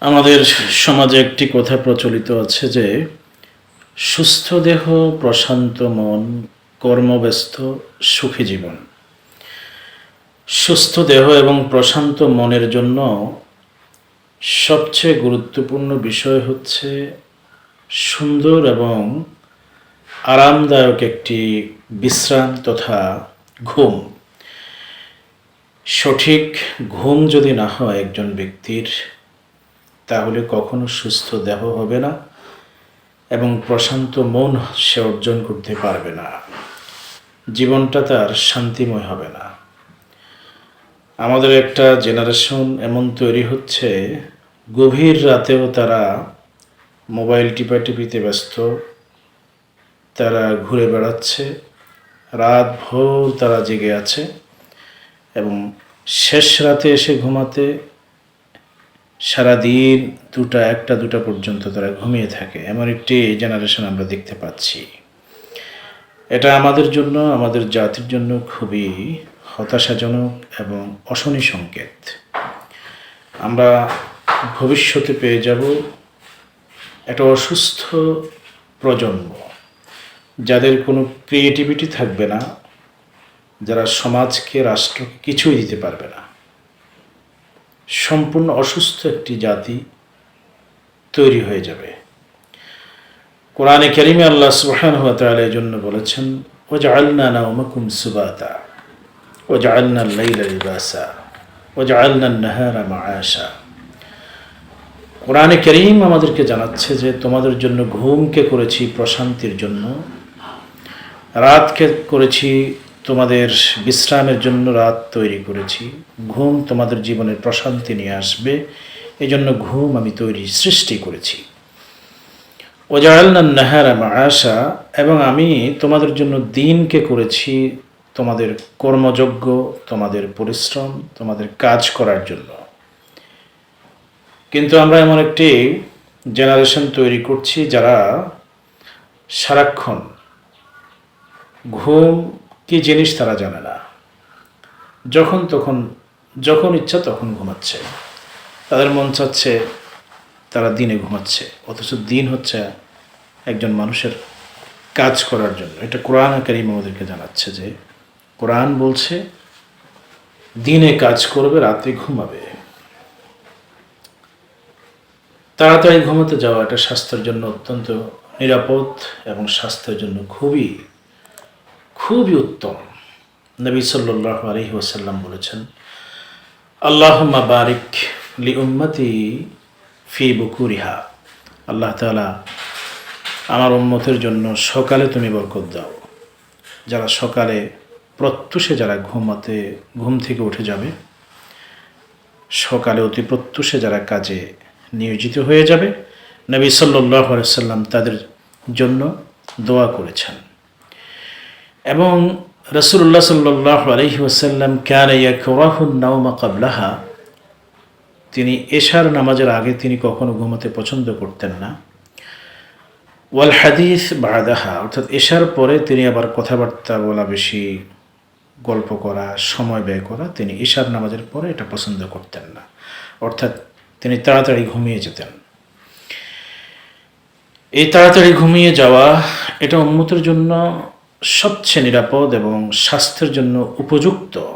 আমাদের সমাজে একটি কথা প্রচলিত আছে যে, সুস্থ দেহ, প্রশান্ত মন, কর্মব্যস্ত, সুখী জীবন। সুস্থ দেহ এবং প্রশান্ত মনের জন্য সবচেয়ে গুরুত্বপূর্ণ বিষয় হচ্ছে সুন্দর এবং আরামদায়ক একটি বিশ্রাম তথা ঘুম। সঠিক ঘুম যদি না হয় একজন ব্যক্তির তাহলে কখনো সুস্থ দেহ হবে না এবং প্রশান্ত মন সে অর্জন করতে পারবে না। জীবনটা তার শান্তিময় হবে না। আমাদের একটা জেনারেশন এমন তৈরি হচ্ছে, গভীর রাতেও তারা মোবাইল টিপাটিপিতে ব্যস্ত, তারা ঘুরে বেড়াচ্ছে রাত ভোর তারা জেগে আছে এবং শেষ রাতে এসে ঘুমাতে সারাদিন দুটা, একটা, দুটা পর্যন্ত তারা ঘুমিয়ে থাকে। এমন একটি জেনারেশন আমরা দেখতে পাচ্ছি। এটা আমাদের জন্য, আমাদের জাতির জন্য খুবই হতাশাজনক এবং অশনি সংকেত। আমরা ভবিষ্যতে পেয়ে যাব একটা অসুস্থ প্রজন্ম, যাদের কোনো ক্রিয়েটিভিটি থাকবে না, যারা সমাজকে, রাষ্ট্রকে কিছুই দিতে পারবে না। সম্পূর্ণ অসুস্থ একটি জাতি তৈরি হয়ে যাবে। কোরআনে কেরিমে আল্লাহ সুবহান তাআলা এই জন্য বলেছেন ও জাআলনা নাওমাকুম সুবাতা ও জাআলনা লাইলা ও জাআলনা নাহারা মাআশা। কোরআনে করিম আমাদেরকে জানাচ্ছে যে, তোমাদের জন্য ঘুমকে করেছি প্রশান্তির জন্য, রাতকে করেছি তোমাদের বিশ্রামের জন্য রাত তৈরি করেছি। ঘুম তোমাদের জীবনের প্রশান্তি নিয়ে আসবে। এই জন্য ঘুম আমি তৈরি, সৃষ্টি করেছি। ওজায়ালনা নাহারা আশা এবং আমি তোমাদের জন্য দিনকে করেছি তোমাদের কর্মযোগ্য তোমাদের পরিশ্রম, তোমাদের কাজ করার জন্য। কিন্তু আমরা এমন একটি জেনারেশন তৈরি করছি যারা সারাক্ষণ ঘুম কি জিনিস তারা জানে না। যখন তখন, যখন ইচ্ছা তখন ঘুমাচ্ছে। তাদের মন চাচ্ছে তারা দিনে ঘুমাচ্ছে, অথচ দিন হচ্ছে একজন মানুষের কাজ করার জন্য। এটা কোরআন কারিম আমাদেরকে জানাচ্ছে যে, কোরআন বলছে, দিনে কাজ করবে, রাতে ঘুমাবে। তাড়াতাড়ি ঘুমাতে যাওয়া এটা স্বাস্থ্যের জন্য অত্যন্ত নিরাপদ এবং স্বাস্থ্যের জন্য খুবই খুবই উত্তম। নবী সাল্লাহ আলহি ওসাল্লাম বলেছেন, আল্লাহম্মা বারিক লি উম্মতি ফি বুকুরিহা। আল্লাহ তালা আমার উম্মতের জন্য সকালে তুমি বরকত দাও। যারা সকালে প্রত্যুষে যারা ঘুমাতে, ঘুম থেকে উঠে যাবে, সকালে অতি প্রত্যুষে যারা কাজে নিয়োজিত হয়ে যাবে, নবী সাল্লাহ সাল্লাম তাদের জন্য দোয়া করেছেন। এবং রসুল্লাহ সাল্লাহ আলহি ওসাল্লাম ক্যান ইয়াকুরাহুন নাওমা কাবলাহা তিনি এশার নামাজের আগে তিনি কখনো ঘুমাতে পছন্দ করতেন না। ওয়াল হাদিস বাদাহা, অর্থাৎ এশার পরে তিনি আবার কথাবার্তা বলা বেশি, গল্প করা, সময় ব্যয় করা, তিনি ঈশার নামাজের পরে এটা পছন্দ করতেন না। অর্থাৎ তিনি তাড়াতাড়ি ঘুমিয়ে যেতেন। এই তাড়াতাড়ি ঘুমিয়ে যাওয়া, এটা উন্মতের জন্য সবচেয়ে নিরাপদ এবং স্বাস্থ্যের জন্য উপযুক্ত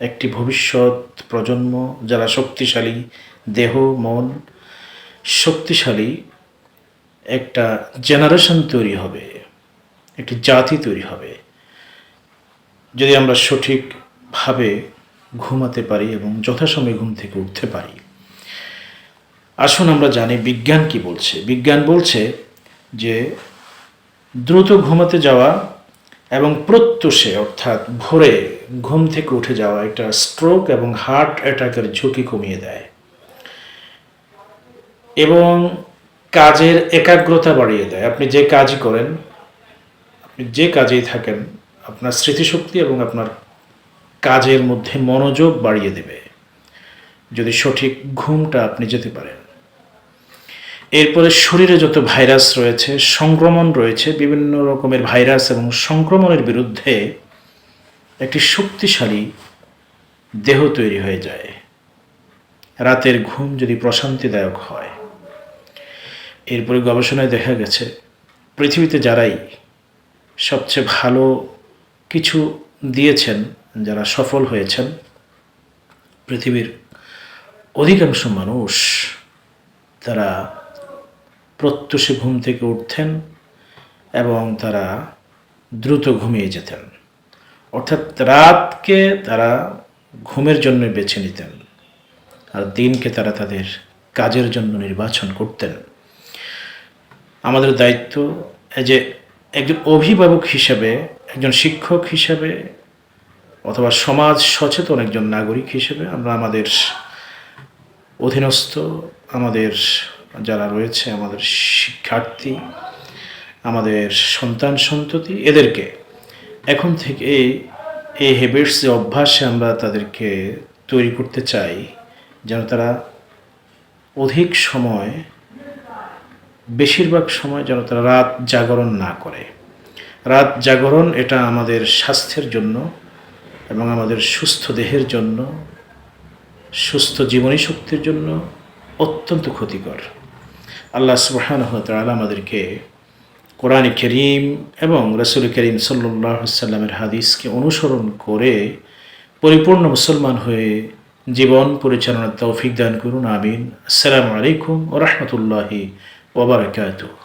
একটি ভবিষ্যৎ প্রজন্ম, যারা শক্তিশালী দেহ, মন, শক্তিশালী একটা জেনারেশন তৈরি হবে, একটি জাতি তৈরি হবে। যদি আমরা সঠিকভাবে ঘুমাতে পারি এবং যথাসময়ে ঘুম থেকে উঠতে পারি। আসুন আমরা জানি বিজ্ঞান কি বলছে। বিজ্ঞান বলছে যে দ্রুত ঘুমাতে যাওয়া এবং প্রত্যুষে, অর্থাৎ ভোরে ঘুম থেকে উঠে যাওয়া এটা স্ট্রোক এবং হার্ট অ্যাটাকের ঝুঁকি কমিয়ে দেয়। এবং কাজের একাগ্রতা বাড়িয়ে দেয়। আপনি যে কাজই করেন, আপনি যে কাজেই থাকেন, আপনার স্মৃতিশক্তি এবং আপনার কাজের মধ্যে মনোযোগ বাড়িয়ে দেবে। যদি সঠিক ঘুমটা আপনি যেতে পারেন। এরপরে শরীরে যত ভাইরাস রয়েছে, সংক্রমণ রয়েছে, বিভিন্ন রকমের ভাইরাস এবং সংক্রমণের বিরুদ্ধে একটি শক্তিশালী দেহ তৈরি হয়ে যায়। রাতের ঘুম যদি প্রশান্তিদায়ক হয়। এরপরে গবেষণায় দেখা গেছে, পৃথিবীতে যারাই সবচেয়ে ভালো কিছু দিয়েছেন, যারা সফল হয়েছেন, পৃথিবীর অধিকাংশ মানুষ তারা প্রত্যুষে ঘুম থেকে উঠতেন এবং তারা দ্রুত ঘুমিয়ে যেতেন। অর্থাৎ রাতকে তারা ঘুমের জন্য বেছে নিতেন আর দিনকে তারা তাদের কাজের জন্য নির্বাচন করতেন। আমাদের দায়িত্ব যে একজন অভিভাবক হিসেবে, একজন শিক্ষক হিসেবে অথবা সমাজ সচেতন একজন নাগরিক হিসেবে আমরা আমাদের অধীনস্থ, আমাদের যারা রয়েছে আমাদের শিক্ষার্থী, আমাদের সন্তান সন্ততি, এদেরকে এখন থেকে এই হ্যাবিটস যে অভ্যাসে আমরা তাদেরকে তৈরি করতে চাই, যেন তারা অধিক সময়, বেশিরভাগ সময় যেন তারা রাত জাগরণ না করে। রাত জাগরণ এটা আমাদের স্বাস্থ্যের জন্য এবং আমাদের সুস্থ দেহের জন্য, সুস্থ জীবনী শক্তির জন্য অত্যন্ত ক্ষতিকর। আল্লাহ তাআলা আমাদেরকে কোরআন করিম এবং রসুল করিম সাল্লাহ সাল্লামের হাদিসকে অনুসরণ করে পরিপূর্ণ মুসলমান হয়ে জীবন পরিচালনার তৌফিক দান করুন, আমিন। আসসালামু আলাইকুম ও রহমতুল্লাহি ওবরাকাতুহ